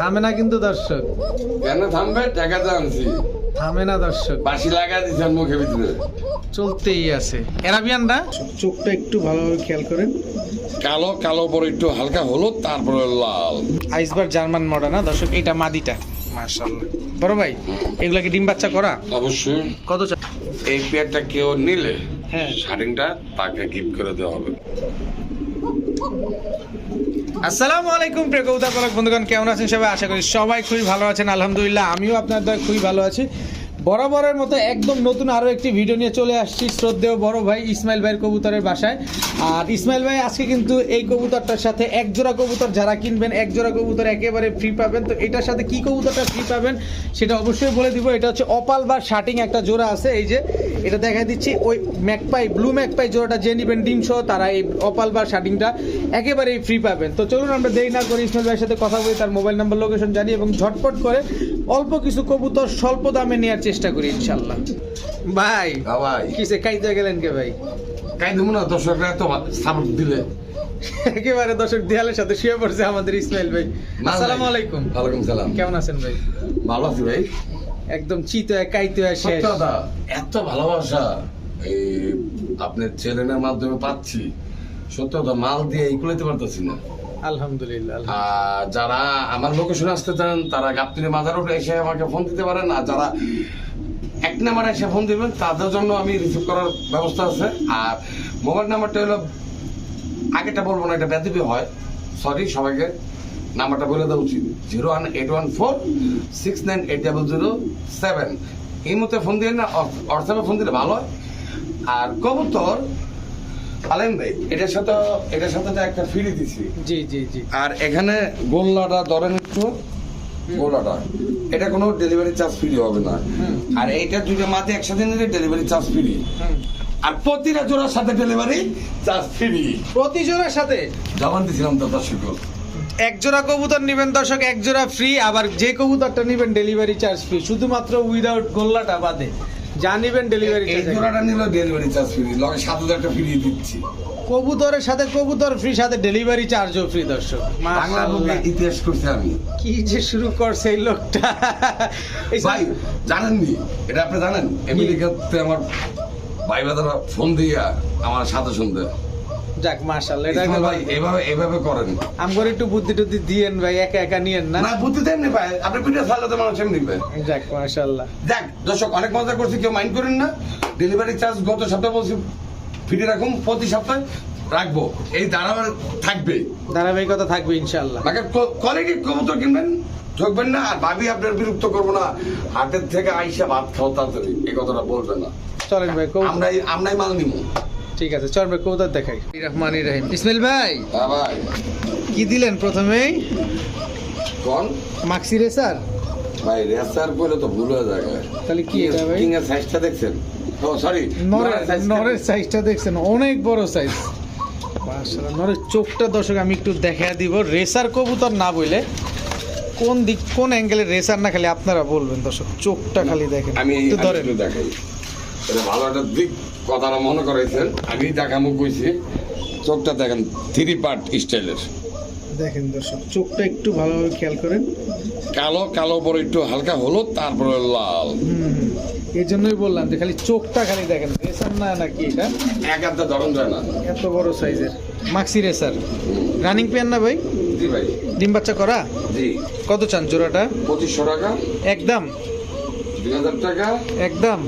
থামে না কিন্তু দর্শক। কেন থামবে? টাকা তো আনছি। থামে না দর্শক। বাসি লাগা দিচ্ছেন মুখে ভিতরে। চলতেই আছে। এরাবিয়ানরা চোখটা একটু ভালোভাবে খেয়াল করেন। কালো কালো পরে একটু হালকা হলুদ তারপরে লাল। আইসবার জার্মান মডার্ন না দর্শক? এইটা মাদিটা। মাশাআল্লাহ। বড় ভাই এগুলা কি ডিম বাচ্চা করা? অবশ্যই। কত চা এই পেয়ারটা কেউ নিলে হ্যাঁ। শার্টিংটা তাকে গিফট করে দেওয়া হবে। আসসালামু আলাইকুম প্রিয় পালক বন্ধুগণ, কেমন আছেন সবাই? আশা করি সবাই খুবই ভালো আছেন। আলহামদুলিল্লাহ, আমিও আপনার দয় খুবই ভালো আছি। বরাবরের মতো একদম নতুন আরও একটি ভিডিও নিয়ে চলে আসছি। শ্রদ্ধেয় বড় ভাই ইসমাইল ভাইয়ের কবুতরের বাসায়। আর ইসমাইল ভাই, আজকে কিন্তু এই কবুতরটার সাথে এক জোড়া কবুতর যারা কিনবেন এক জোড়া কবুতর একেবারে ফ্রি পাবেন। তো এটার সাথে কি কবুতরটা ফ্রি পাবেন, সেটা অবশ্যই বলে দিব। এটা হচ্ছে অপাল বা শার্টিং একটা জোড়া আছে। এই যে, এটা দেখা দিচ্ছি। ওই ম্যাকপাই, ব্লু ম্যাকপাই জোড়াটা যে নিবেন ডিম সহ তারা এই অপাল বা শার্টিংটা একেবারেই ফ্রি পাবেন। তো চলুন আমরা দেরি না করে ইসমাইল ভাইয়ের সাথে কথা বলি, তার মোবাইল নাম্বার লোকেশন জানি এবং ঝটপট করে অল্প কিছু কবুতর স্বল্প দামে নেওয়ার চেষ্টা করি ইনশাল্লাহ ভাই ভাই। কিসে কাইতে গেলেন কে ভাই? কাই দেবো না দর্শকরা এত সাপোর্ট দিলে। একেবারে দর্শক দেয়ালের সাথে শুয়ে পড়ছে আমাদের ইসমাইল ভাই। আসসালামু। আলাইকুম। ওয়ালাইকুম সালাম। কেমন আছেন ভাই? ভালো আছি ভাই। একদম চিতে কাইতে শেষ। এত ভালোবাসা এই আপনার চ্যানেলের মাধ্যমে পাচ্ছি। সত্য কথা মাল দিয়ে এইগুলোতে পারতেছি না। আলহামদুলিল্লাহ যারা আমার লোকেশন আসতে চান তারা গাপ্তির মাজার উপরে এসে আমাকে ফোন দিতে পারেন। আর যারা এক নাম্বারে এসে ফোন দিবেন তাদের জন্য আমি রিসিভ করার ব্যবস্থা আছে। আর মোবাইল নাম্বারটা হলো আগেটা বলব না এটা ব্যতিপি হয়। সরি সবাইকে নাম্বারটা বলে দেওয়া উচিত। Zero one eight one four six nine eight double zero seven এই মধ্যে ফোন দিয়ে না হোয়াটসঅ্যাপে ফোন দিলে ভালো হয়। আর কবুতর আলেন ভাই এটার সাথে এটার সাথে একটা ফ্রি দিছি। জি জি জি। আর এখানে গোল্লাটা ধরেন একটু। এটা কোনো ডেলিভারি চার্জ ফ্রি হবে না। আর এইটা দুইটা একসাথে নিলে ডেলিভারি চার্জ ফ্রি আর প্রতিটা জোড়ার সাথে ডেলিভারি চার্জ ফ্রি প্রতি জোড়ার সাথে? জবান দিছিলাম তো দর্শক এক জোড়া কবুতর নেবেন দর্শক এক জোড়া ফ্রি আবার যে কবুতরটা নেবেন ডেলিভারি চার্জ ফ্রি শুধুমাত্র উইদাউট গোল্লাটা বাদে। যা নেবেন ডেলিভারি এই চার্জ জোড়াটা নিলে ডেলিভারি চার্জ ফ্রি লগে সাত হাজারটা ফ্রি দিচ্ছি। কবুতরের সাথে কবুতর ফ্রি সাথে ডেলিভারি চার্জও ফ্রি দর্শক। বাংলা বুকে। ইতিহাস করছি আমি। কি যে শুরু করছে এই লোকটা। এই ভাই জানেননি? এটা আপনি জানেন? আমেরিকাতে আমার ভাই বাদারা ফোন দিয়া আমার সাথে শুনতে যাক মাশাআল্লাহ এটা ভাই এভাবে এভাবে করেন। আমগর একটু বুদ্ধি টুদ্ধি দিয়েন ভাই একা একা নিয়েন না? না বুদ্ধি দেন ভাই। আপনি পিঠে ছাড়লে তো মানুষ এমনি পায় যাক মাশাআল্লাহ। যাক দর্শক অনেক মজা করছি কেউ মাইন্ড করেন না। ডেলিভারি চার্জ গত সপ্তাহে বলছি ফিরে রাখুন প্রতি সপ্তাহে রাখব। এই ধারাবাহিক থাকবে। ধারাবাহিকতা থাকবে ইনশাআল্লাহ। বাকি কোয়ালিটি কবুতর কিনবেন ঠকবেন না আর ভাবি আপনার বিরক্ত করব না। হাটের থেকে আইসা ভাত খাও তাড়াতাড়ি এই কথাটা বলবেন না। চলেন ভাই আমরাই আমরাই মাল নিব। ঠিক আছে চল ভাই কবুতর দেখাই। রহমান রহিম ইসমাইল ভাই হ্যাঁ ভাই। কি দিলেন প্রথমেই? কোন? মাক্সি রেসার? ভাই রেসার বলে তো ভুল হয়ে যায় তাহলে কি এটা ভাই? কিং এর সাইজটা দেখছেন? ও সরি নরের সাইজটা দেখছেন অনেক বড় সাইজ মাশাআল্লাহ নরের চোখটা দর্শক আমি একটু দেখা দিব। রেসার কবুতর না বলে কোন দিক কোন অ্যাঙ্গেলে রেসার না খালি আপনারা বলবেন দর্শক চোখটা খালি দেখেন। আমি একটু ধরেন। দেখাই। এটা ভালো একটা দিক কথাটা মনে করাইছেন। আমি দেখামু কইছি। চোখটা দেখেন থ্রি পার্ট স্টাইলের দেখেন দর্শক চোখটা একটু ভালোভাবে খেয়াল করেন। কালো কালো পরে একটু হালকা হলুদ তারপরে লাল। এই জন্যই বললাম যে খালি চোখটা খালি দেখেন রেসার না নাকি এটা? এক হাতে ধরন যায় না। এত বড় সাইজের। মাক্সি রেসার রানিং পেন না ভাই? জি ভাই। ডিম বাচ্চা করা? জি। কত চান জোড়াটা? পঁচিশশো টাকা। একদম। দুই হাজার টাকা। একদম।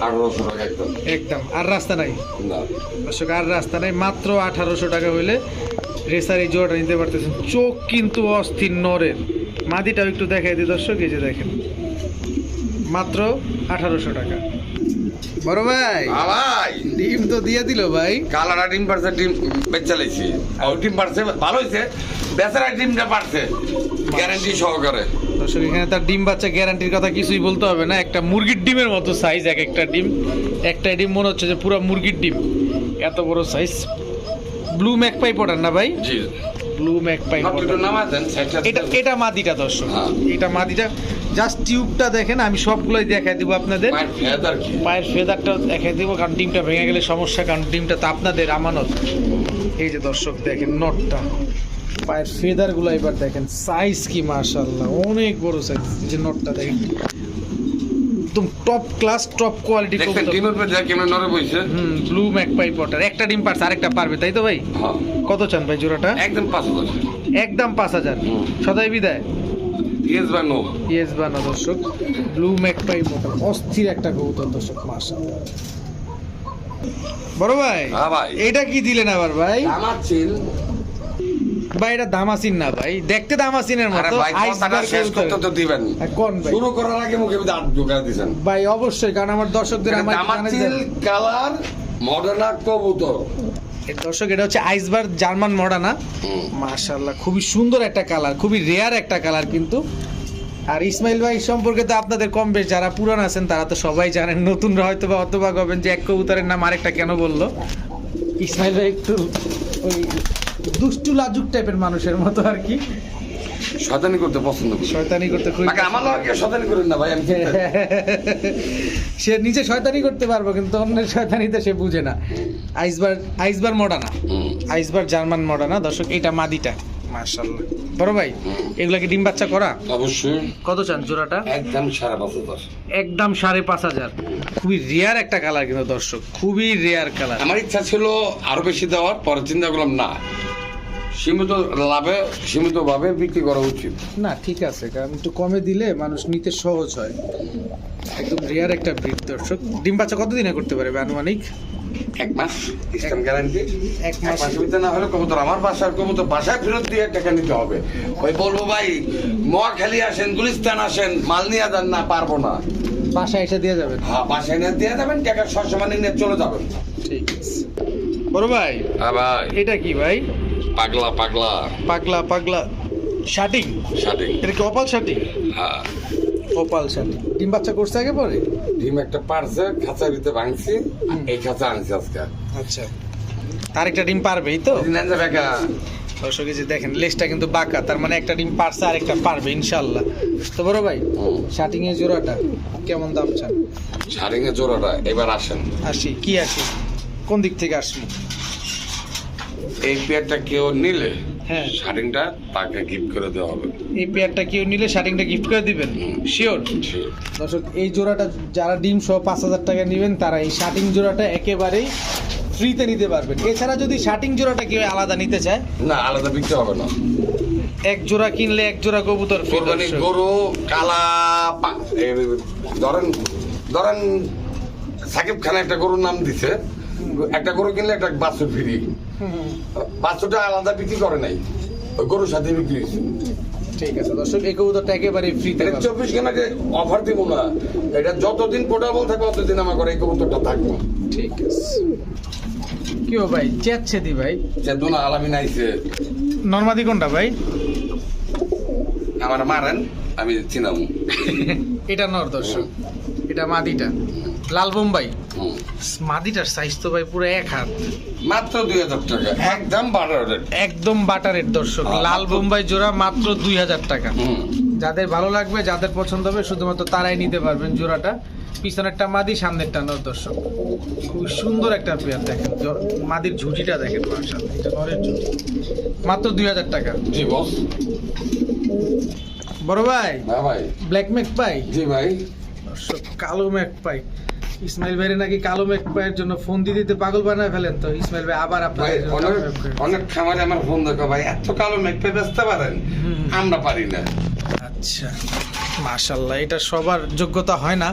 আঠারোশো টাকা একদম। একদম। আর রাস্তা নাই? না। দর্শক আর রাস্তা নাই। মাত্র আঠারোশো টাকা হইলে রেসার এই জোড়াটা নিতে পারতেছেন। চোখ কিন্তু অস্থির নরের মাদিটাও একটু দেখাই দিই দর্শক এই যে দেখেন। মাত্র আঠারোশো টাকা। বড় ভাই ভাই। ডিম তো দিয়ে দিল ভাই। কালারা ডিম পারছে ডিম বেচা লাইছি ডিম পারছে ভালো হয়েছে বেচারা ডিমটা পারছে গ্যারান্টি সহকারে। দর্শক এখানে তার ডিম বাচ্চা গ্যারান্টির কথা কিছুই বলতে হবে না। একটা মুরগির ডিমের মতো সাইজ এক একটা ডিম। একটা ডিম মনে হচ্ছে যে পুরো মুরগির ডিম। এত বড় সাইজ ব্লু ম্যাক পাই পড়ান না ভাই? জি। ব্লু ম্যাক পাই আপনি একটু নামা দেন এটা এটা মাদিটা দর্শক। হ্যাঁ। এটা মাদিটা। জাস্ট টিউবটা দেখেন আমি সবগুলোই দেখাই দিব আপনাদের। পায়ের ফেদারটা দেখাই দিব কারণ ডিমটা ভেঙে গেলে সমস্যা কারণ ডিমটা তো আপনাদের আমানত। এই যে দর্শক দেখেন নটটা। পায়ের ফেদারগুলো এবার দেখেন সাইজ কি মাশাল্লাহ অনেক বড় সাইজ যে নটটা দেখেন। একদম টপ ক্লাস টপ কোয়ালিটি দেখছেন ডিমের পেট যা কেমন নরে বইছে হুম ব্লু ম্যাকপাই পটার একটা ডিম পারছে আরেকটা পারবে তাই তো ভাই? হ্যাঁ। কত চান ভাই জোড়াটা? একদম পাঁচ হাজার। একদম পাঁচ হাজার। হুম। সদাই বিদায়। ইয়েস বা নো ইয়েস বানা দর্শক। ব্লু ম্যাকপাই মোটা অস্থির একটা কবুতর দর্শক মাশাআল্লাহ। বড় ভাই হ্যাঁ ভাই। এটা কি দিলেন আবার ভাই? আমার চিল ভাই এটা দামাসিন না ভাই। দেখতে দামাসিনের মতো। ভাই দিবেন। কোন শুরু করার আগে মুখে দাঁত ঢুকা দিছেন ভাই অবশ্যই কারণ আমার দর্শকদের আমার আমার কালার মডার্না কবুতর। দর্শক এটা হচ্ছে আইসবার জার্মান মডানা হুম। মাশাআল্লাহ খুবই সুন্দর একটা কালার খুবই রেয়ার একটা কালার কিন্তু। আর ইসমাইল ভাই সম্পর্কে তো আপনাদের কম বেশ যারা পুরান আছেন তারা তো সবাই জানেন নতুনরা হয়তো বা অতবাক হবেন যে এক কবুতরের নাম আরেকটা কেন বলল। ইসমাইল ভাই একটু ওই দুষ্টু লাজুক টাইপের মানুষের মতো আর কি। শয়তানি করতে পছন্দ করি। শয়তানি করতে খুব আমার লাগে শয়তানি করেন না ভাই আমি সে নিজে শয়তানি করতে পারব কিন্তু অন্যের শয়তানিতে সে বুঝে না। আইসবার আইসবার মডানা। আইসবার জার্মান মডানা। দর্শক এটা মাদিটা। বড় ভাই এগুলা কি ডিম বাচ্চা করা? অবশ্যই। কত চান জোড়াটা? একদম সাড়ে পাঁচ হাজার। একদম সাড়ে পাঁচ হাজার। খুবই রেয়ার একটা কালার কিন্তু দর্শক খুবই রেয়ার কালার আমার ইচ্ছা ছিল আরও বেশি দেওয়ার পরে চিন্তা করলাম না। সীমিত লাভে সীমিত ভাবে বিক্রি করা উচিত। না ঠিক আছে কারণ একটু কমে দিলে মানুষ নিতে সহজ হয়। একদম রেয়ার একটা ব্রিড দর্শক। ডিম বাচ্চা কতদিনে করতে পারবে আনুমানিক? এক মাস। স্ট্যাম্প গ্যারান্টি এক এক মাস ভিতরে না হলে কবুতর আমার বাসার কবুতর বাসায় ফেরত দিয়ে টাকা নিতে হবে। ওই বলব ভাই মহাখালী আসেন গুলিস্তান আসেন মাল নিয়ে যান না পারব না। বাসায় এসে দিয়ে যাবেন? হ্যাঁ বাসায় নিয়ে দিয়ে যাবেন টাকা সসমানে নিয়ে চলে যাবেন। ঠিক আছে। বড় ভাই হ্যাঁ ভাই। এটা কি ভাই? পাগলা পাগলা। পাগলা পাগলা। শাটিং? শাটিং। এটা কি অপাল শাটিং? হ্যাঁ। অপাল শাটিং ডিম বাচ্চা করছে আগে পরে? ডিম একটা পারছে খাঁচার ভিতরে ভাঙছি এই খাঁচা আনছি আজকে। আচ্ছা। তার একটা ডিম পারবেই তো? দর্শক যে দেখেন লেজটা কিন্তু বাঁকা তার মানে একটা ডিম পারছে আর একটা পারবে ইনশাল্লাহ তো বড় ভাই শাটিং এর জোড়াটা কেমন দাম চান? শাড়িং এর জোড়াটা এবার আসেন। আসি কি আসি? কোন দিক থেকে আসব? এই পেয়ারটা কেউ নিলে হ্যাঁ। শাড়িংটা তাকে গিফট করে দেওয়া হবে। এই পেয়ারটা কেউ নিলে শাটিংটা গিফট করে দিবেন? শিওর। দর্শক এই জোড়াটা যারা ডিম সহ পাঁচ হাজার টাকা নেবেন তারা এই শাটিং জোড়াটা একেবারেই ফ্রিতে নিতে পারবেন। এছাড়া যদি শাটিং জোড়াটা কেউ আলাদা নিতে চায় না আলাদা বিক্রি হবে না। এক জোড়া কিনলে এক জোড়া কবুতর কোরবানি গরু কালা পা- ধরেন ধরেন সাকিব খান একটা গরুর নাম দিছে। একটা গরু কিনলে একটা বাছুর ফ্রি বাছুরটা আলাদা বিক্রি করে নাই। ওই গরুর সাথে বিক্রি হয়েছে। ঠিক আছে দর্শক এই কবুতরটা একেবারে চব্বিশ ঘন্টাকে অফার দিব না। এটা যতদিন পোর্টেবল থাকবে ততদিন আমার ঘরে এই কবুতরটা থাকবে। ঠিক আছে। কি ভাই চেচ্ছে দি ভাই? আলামিন আইছে। নর্মাদি কোনটা ভাই? আমার মারেন আমি চিনাম। এটা নর দর্শক এটা মাদিটা। লাল বোম্বাই। মাদিটার সাইজ তো ভাই পুরো এক হাত। মাত্র দুই হাজার টাকা। একদম রেট একদম দর্শক। হ্যাঁ, লাল বোম্বাই জোড়া মাত্র দুই হাজার টাকা। যাদের ভালো লাগবে যাদের পছন্দ হবে শুধুমাত্র তারাই নিতে পারবেন জোড়াটা। পিছনেরটা মাদি সামনেরটা নর দর্শক। খুব সুন্দর একটা পেয়ার দেখেন। মাদির ঝুঁটিটা দেখেন এটা নরের ঝুঁটি। মাত্র দুই হাজার টাকা। জি বস। বড় ভাই হ্যাঁ ভাই। ব্ল্যাক ম্যাক পাই? জি ভাই। দর্শক কালো ম্যাক পাই। ইসমাইল ভাইয়ের নাকি কালো ম্যাক পাইয়ের জন্য ফোন দিতে দিতে পাগল বানায় ফেলেন তো। ইসমাইল ভাই আবার জন্য অনেক খামারে আমার ফোন দেখো ভাই এত কালো মেঘপে বেচতে পারেন? আমরা পারি না। আচ্ছা মাশাল্লাহ এটা সবার যোগ্যতা হয় না।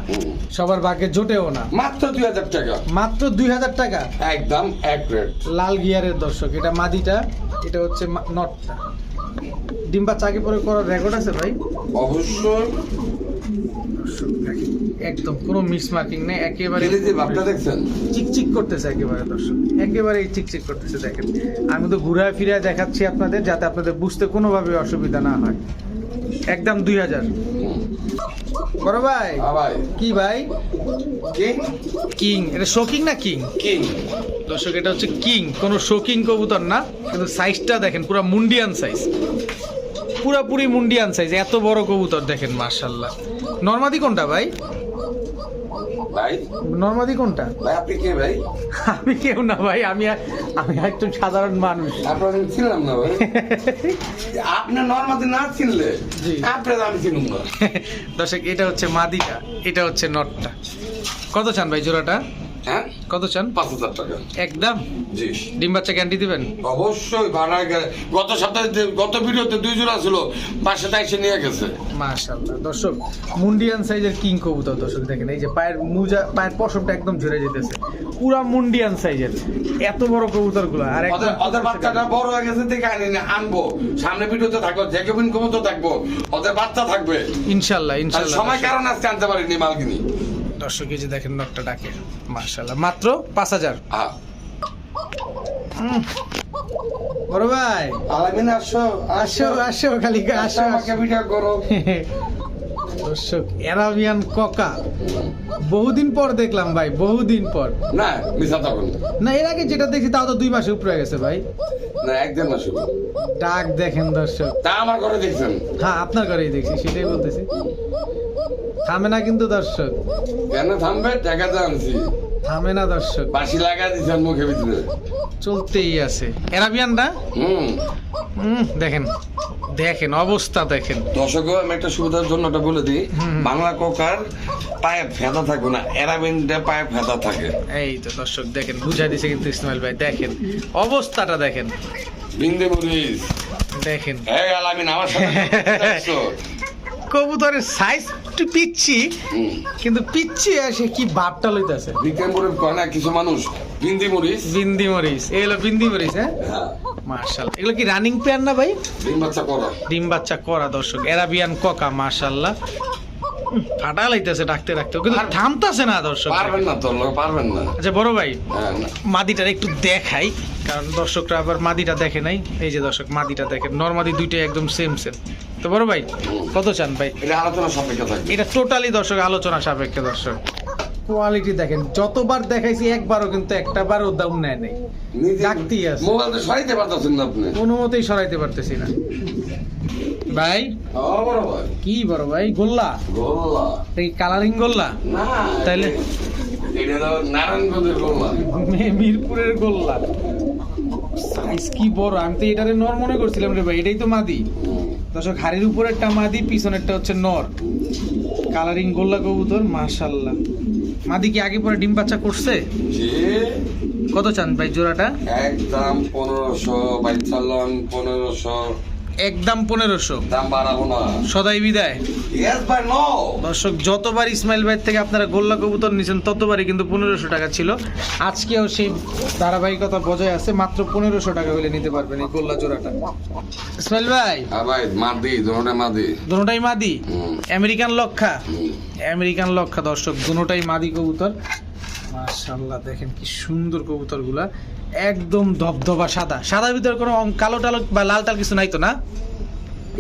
সবার ভাগ্যে জোটেও না। মাত্র দুই হাজার টাকা। মাত্র দুই হাজার টাকা? একদম এক রেট লাল গিয়ারের দর্শক এটা মাদিটা এটা হচ্ছে নটটা। ডিম্বা চাকি পরে করার রেকর্ড আছে ভাই? অবশ্যই। একদম কোনো মিস মার্কিং নেই একেবারে দেখছেন? চিকচিক করতেছে একেবারে দর্শক একেবারে চিকচিক করতেছে দেখেন। আমি তো ঘুরায় ফিরে দেখাচ্ছি আপনাদের যাতে আপনাদের বুঝতে কোনোভাবে অসুবিধা না হয়। একদম দুই হাজার। বড় ভাই হ্যাঁ কি ভাই? কিং? এটা শোকিং না কিং? কিং। দর্শক এটা হচ্ছে কিং কোনো শোকিং কবুতর না কিন্তু সাইজটা দেখেন পুরো মুন্ডিয়ান সাইজ পুরাপুরি মুন্ডিয়ান সাইজ এত বড় কবুতর দেখেন মার্শাল্লাহ নর্মাদি কোনটা ভাই? ভাই? নর্মাদি কোনটা? ভাই আপনি কে ভাই? আমি কেউ না ভাই আমি আমি একজন সাধারণ মানুষ। আপনার ছিলাম না ভাই। আপনি নর্মাদি না চিনলে জি। আপনার আমি চিনুম না। দর্শক এটা হচ্ছে মাদিটা এটা হচ্ছে নটটা। কত চান ভাই জোড়াটা? হ্যাঁ? কত চান? পাঁচ হাজার টাকা। একদম? জি। ডিম বাচ্চা গ্যারান্টি দিবেন? অবশ্যই ভাড়া গত সপ্তাহে গত ভিডিওতে দুই জোড়া ছিল পাশে তাই এসে নিয়ে গেছে। মাশাআল্লাহ। দর্শক মুন্ডিয়ান সাইজের কিং কবুতর দর্শক দেখেন এই যে পায়ের মুজা পায়ের পশমটা একদম ঝরে যেতেছে। পুরা মুন্ডিয়ান সাইজের এত বড় কবুতরগুলো আর ওদের বাচ্চাটা বড় হয়ে গেছে দেখে আনি না আনব। সামনে ভিডিওতে থাকব জেকেবিন কমতো থাকব। ওদের বাচ্চা থাকবে। ইনশাআল্লাহ আর ইনশাআল্লাহ সময় কারণ আজকে আনতে পারিনি মালকিনি। দর্শক যে দেখেন নটটা ডাকে। মাশাআল্লাহ। মাত্র পাঁচ হাজার। বড় ভাই। আলামিন আসো। আসো আসো। খালি আসো আসো। আমাকে ভিডিও করো। দর্শক অ্যারাবিয়ান ককা। বহুদিন পর দেখলাম ভাই বহুদিন পর। না তখন না এর আগে যেটা দেখছি তাও তো দুই মাসে উপরে গেছে ভাই। না ডাক দেখেন দর্শক। তা আমার ঘরে দেখছেন। হ্যাঁ আপনার ঘরেই দেখছি সেটাই বলতেছি। থামে না কিন্তু দর্শক। কেন থামবে? টাকা তো আনছি। থামে না দর্শক। বাসি লাগা দিচ্ছেন মুখে ভিতরে। চলতেই আছে। অ্যারাবিয়ানটা হুম। হুম দেখেন। দেখেন অবস্থা দেখেন। দর্শক আমি একটা সুবিধার জন্য ওটা বলে দিই। বাংলা কোকার পায়ে ফেদা থাকবে না এরাবিনটা পায়ে ফেদা থাকে। এই তো দর্শক দেখেন বুঝাই দিছে কিন্তু ইসমাইল ভাই দেখেন অবস্থাটা দেখেন। বিন্দে মরিচ। দেখেন। এই আলামিন আমার সাথে? কবুতরের সাইজ একটু পিচ্ছি কিন্তু পিচ্ছি আসে কি ভাবটা লইতেছে? বিক্রমপুরের কয় না কিছু মানুষ? বিন্দি মরিচ। বিন্দি মরিচ। এই হলো বিন্দি মরিচ হ্যাঁ? হ্যাঁ। মার্শাল এগুলো কি রানিং প্লেয়ার না ভাই? ডিম বাচ্চা করা। ডিম বাচ্চা করা দর্শক। এরাবিয়ান ককা মার্শাল্লাহ ফাটা লাইতেছে ডাকতে ডাকতে। কিন্তু থামতাছে না দর্শক। পারবেন না তোর লোক পারবেন না। আচ্ছা বড় ভাই হ্যাঁ না। মাদিটার একটু দেখাই কারণ দর্শকরা আবার মাদিটা দেখে নাই। এই যে দর্শক মাদিটা দেখেন নর্মাদি দুইটাই একদম সেম সেম তো বড় ভাই কত চান ভাই? এটা আলোচনা সাপেক্ষে থাকবে। এটা টোটালি দর্শক আলোচনা সাপেক্ষে দর্শক। কোয়ালিটি দেখেন যতবার দেখাইছি একবারও কিন্তু একটা বারও দাম নেয় নেই। ডাকতেই আছে। মোবাইল তো সরাইতে পারতেছেন না আপনি। কোনো মতেই সরাইতে পারতেছি না। ভাই? কি বড় ভাই? গোল্লা? গোল্লা। কালারিং গোল্লা? তাইলে? মিরপুরের গোল্লা। সাইজ কি বড়? আমি তো এটারে নর মনে করছিলাম রে ভাই এটাই তো মাদি। দর্শক হাড়ির উপরেরটা মাদি পিছনেরটা হচ্ছে নর। কালারিং গোল্লা কবুতর মাশাল্লাহ মাদি কি আগে পরে ডিম বাচ্চা করছে? কত চান ভাই জোড়াটা? একদম পনেরোশো বাইশ পনেরোশো। একদম পনেরোশো। দাম বাড়াবো না। সদাই বিদায়। দর্শক যতবার ইসমাইল ভাই থেকে আপনারা গোল্লা কবুতর নিয়েছেন ততবারই কিন্তু পনেরোশো টাকা ছিল। আজকেও সেই ধারাবাহিকতা বজায় আছে মাত্র পনেরোশো টাকা হলে নিতে পারবেন এই গোল্লা জোড়াটা। ইসমাইল ভাই। হ্যাঁ ভাই মাদি দুটা মাদি। দুটাই মাদি। আমেরিকান লক্ষা। আমেরিকান লক্ষা দর্শক দুটাই মাদি কবুতর। মাশাল্লাহ দেখেন কি সুন্দর কবুতরগুলা। একদম ধবধবা সাদা। সাদার ভিতরে কোনো কালো টালো বা লাল টাল কিছু নাই তো না?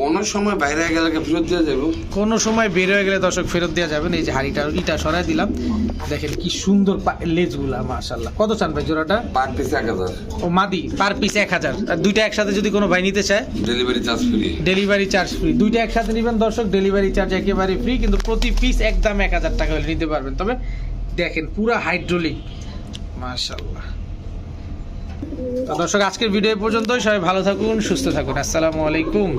কোনো সময় বাইরে গেলে ফেরত দিয়ে যাব? কোনো সময় বের হয়ে গেলে দর্শক ফেরত দেওয়া যাবে এই যে হাড়িটা ইটা সরাই দিলাম। দেখেন কি সুন্দর লেজগুলা মাশাল্লাহ কত চান ভাই জোড়াটা? পার পিস এক হাজার। ও মাদি পার পিস এক হাজার। আর দুইটা একসাথে যদি কোনো ভাই নিতে চায়? Delivery charge free delivery charge free দুইটা একসাথে নেবেন দর্শক ডেলিভারি চার্জ একেবারে ফ্রি কিন্তু প্রতি পিস একদম এক হাজার টাকা হলে নিতে পারবেন। তবে দেখেন, পুরো হাইড্রোলিক মাশাল্লাহ দর্শক, আজকের ভিডিও পর্যন্ত সবাই ভালো থাকুন, সুস্থ থাকুন। আসসালামু আলাইকুম।